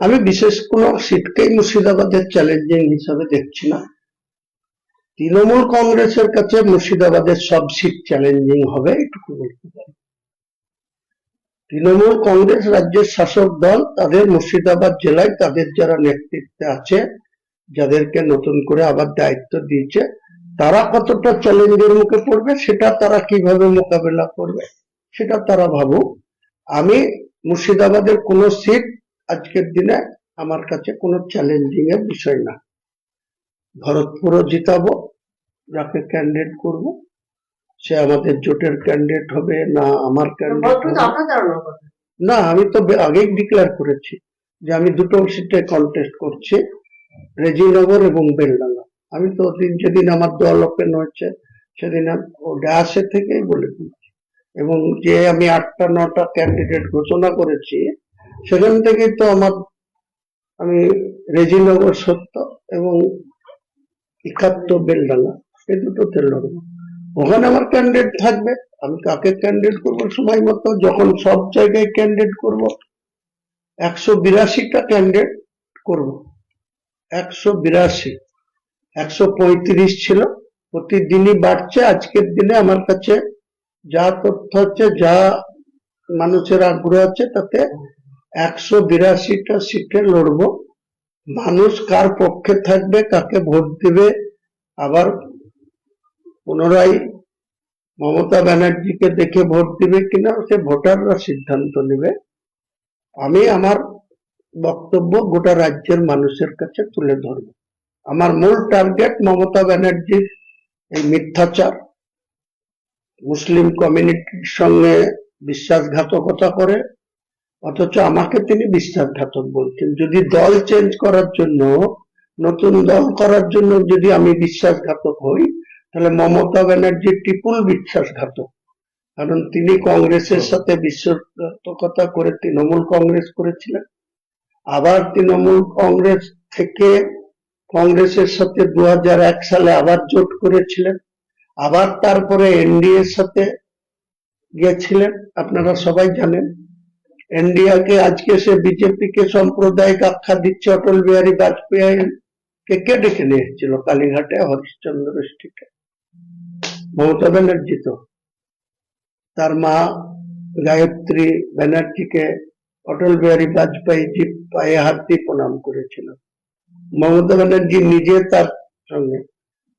আমি বিশেষ কোনো সিটকেই মুর্শিদাবাদের চ্যালেঞ্জিং হিসাবে দেখছি না। তৃণমূল কংগ্রেসের কাছে মুর্শিদাবাদের সব সিট চ্যালেঞ্জিং হবে, এটুকু বলতে পারি। তৃণমূল কংগ্রেস রাজ্যের শাসক দল তাদের মুর্শিদাবাদ জেলায় তাদের যারা নেতৃত্বে আছে, যাদেরকে নতুন করে আবার দায়িত্ব দিয়েছে, তারা কতটা চ্যালেঞ্জের মুখে পড়বে, সেটা তারা কীভাবে মোকাবেলা করবে, সেটা তারা ভাবুক। আমি মুর্শিদাবাদের কোন সিট আজকের দিনে আমার কাছে কোনো চ্যালেঞ্জিং এর বিষয় না। ভরতপুরও জিতাবো যাকে ক্যান্ডিডেট করব সে আমাদের জোটের ক্যান্ডিডেট হবে না আমার ক্যান্ডিডেট না আমি তো আগেই ডিক্লেয়ার করেছি যে আমি দুটো সিটে কন্টেস্ট করছি রেজিনগর এবং বেলডাঙ্গা। আমি তো দিন যেদিন আমার দল ওপেন হয়েছে সেদিন ও ডায়াসে থেকেই বলে দিয়েছি। এবং যে আমি আটটা নটা ক্যান্ডিডেট ঘোষণা করেছি সেখান থেকেই তো আমার, আমি রেজিনগর সত্য এবং একাত্তর বেলডাঙ্গা এই দুটোতে লড়বো ওখানে আমার ক্যান্ডিডেট থাকবে, আমি কাকে ক্যান্ডিডেট করব সময় মতো, যখন সব জায়গায় ক্যান্ডিডেট করব, একশো বিরাশিটা ক্যান্ডিডেট করব। একশো বিরাশি, একশো পঁয়ত্রিশ ছিল, প্রতিদিনই বাড়ছে, আজকের দিনে আমার কাছে যা তথ্য হচ্ছে যা মানুষের আগ্রহ আছে, তাতে একশো বিরাশিটা সিটে লড়বো। মানুষ কার পক্ষে থাকবে, কাকে ভোট দেবে? আবার পুনরায় মমতা ব্যানার্জিকে দেখে ভোট দিবে কিনা, সে ভোটাররা সিদ্ধান্ত নেবে। আমি আমার বক্তব্য গোটা রাজ্যের মানুষের কাছে তুলে ধরব। আমার মূল টার্গেট মমতা ব্যানার্জির এই মিথ্যাচার, মুসলিম কমিউনিটির সঙ্গে বিশ্বাসঘাতকতা করে অথচ আমাকে তিনি বিশ্বাসঘাতক বলছেন যদি দল চেঞ্জ করার জন্য, নতুন দল করার জন্য যদি আমি বিশ্বাসঘাতক হই, তাহলে মমতা ব্যানার্জি টিপুল বিশ্বাসঘাতক। কারণ তিনি কংগ্রেসের সাথে বিশ্বাসঘাতকতা করে তৃণমূল কংগ্রেস করেছিলেন। আবার তৃণমূল কংগ্রেস থেকে কংগ্রেসের সাথে দু হাজার এক সালে আবার জোট করেছিলেন। আবার তারপরে এনডিএ সাথে গিয়েছিলেন। আপনারা সবাই জানেন এনডিআকে আজকে সে বিজেপি কে সাম্প্রদায়িক আখ্যা দিচ্ছে অটল বিহারী বাজপেয়ী কে কে ডেকে নিয়ে কালীঘাটে হরিশ্চন্দ্র মমতা ব্যানার্জি তো তার মা গায়ত্রী ব্যানার্জিকে অটল বিহারী বাজপেয়ী জি পায়ে হাত দিয়ে প্রণাম করেছিল মমতা ব্যানার্জি নিজে তার সঙ্গে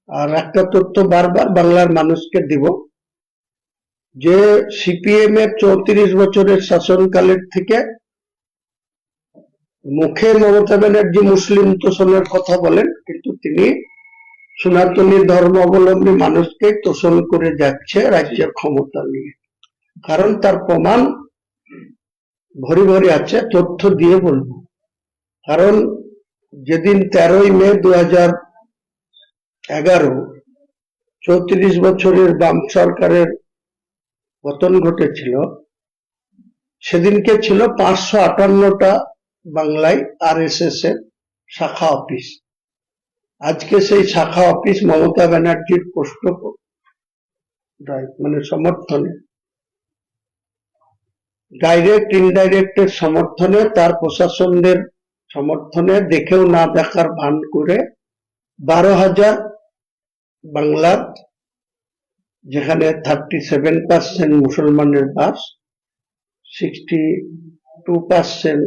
আর একটা তথ্য বারবার বাংলার মানুষকে দিব যে সিপিএম এর চৌত্রিশ বছরের শাসনকালের থেকে মুখে মমতা ব্যানার্জি মুসলিম তোষণের কথা বলেন, কিন্তু তিনি সনাতনী ধর্মাবলম্বী মানুষকে তোষণ করে যাচ্ছে রাজ্যের ক্ষমতা নিয়ে। কারণ তার প্রমাণ ভরি ভরি আছে, তথ্য দিয়ে বলব। কারণ যেদিন তেরোই মে দু হাজার এগারো চৌত্রিশ বছরের বাম সরকারের পতন ঘটেছিল। সেদিনকে ছিল পাঁচশো আটান্নটা বাংলায় আর এস এস এর শাখা অফিস। আজকে সেই শাখা অফিস মমতা ব্যানার্জির পোস্ট মানে সমর্থনে। ডাইরেক্ট ইনডাইরেক্টের সমর্থনে, তার প্রশাসনদের সমর্থনে দেখেও না দেখার ভান করে বারো হাজার বাংলার যেখানে থার্টি সেভেন পার্সেন্ট মুসলমানের বাস সিক্সটি টু পার্সেন্ট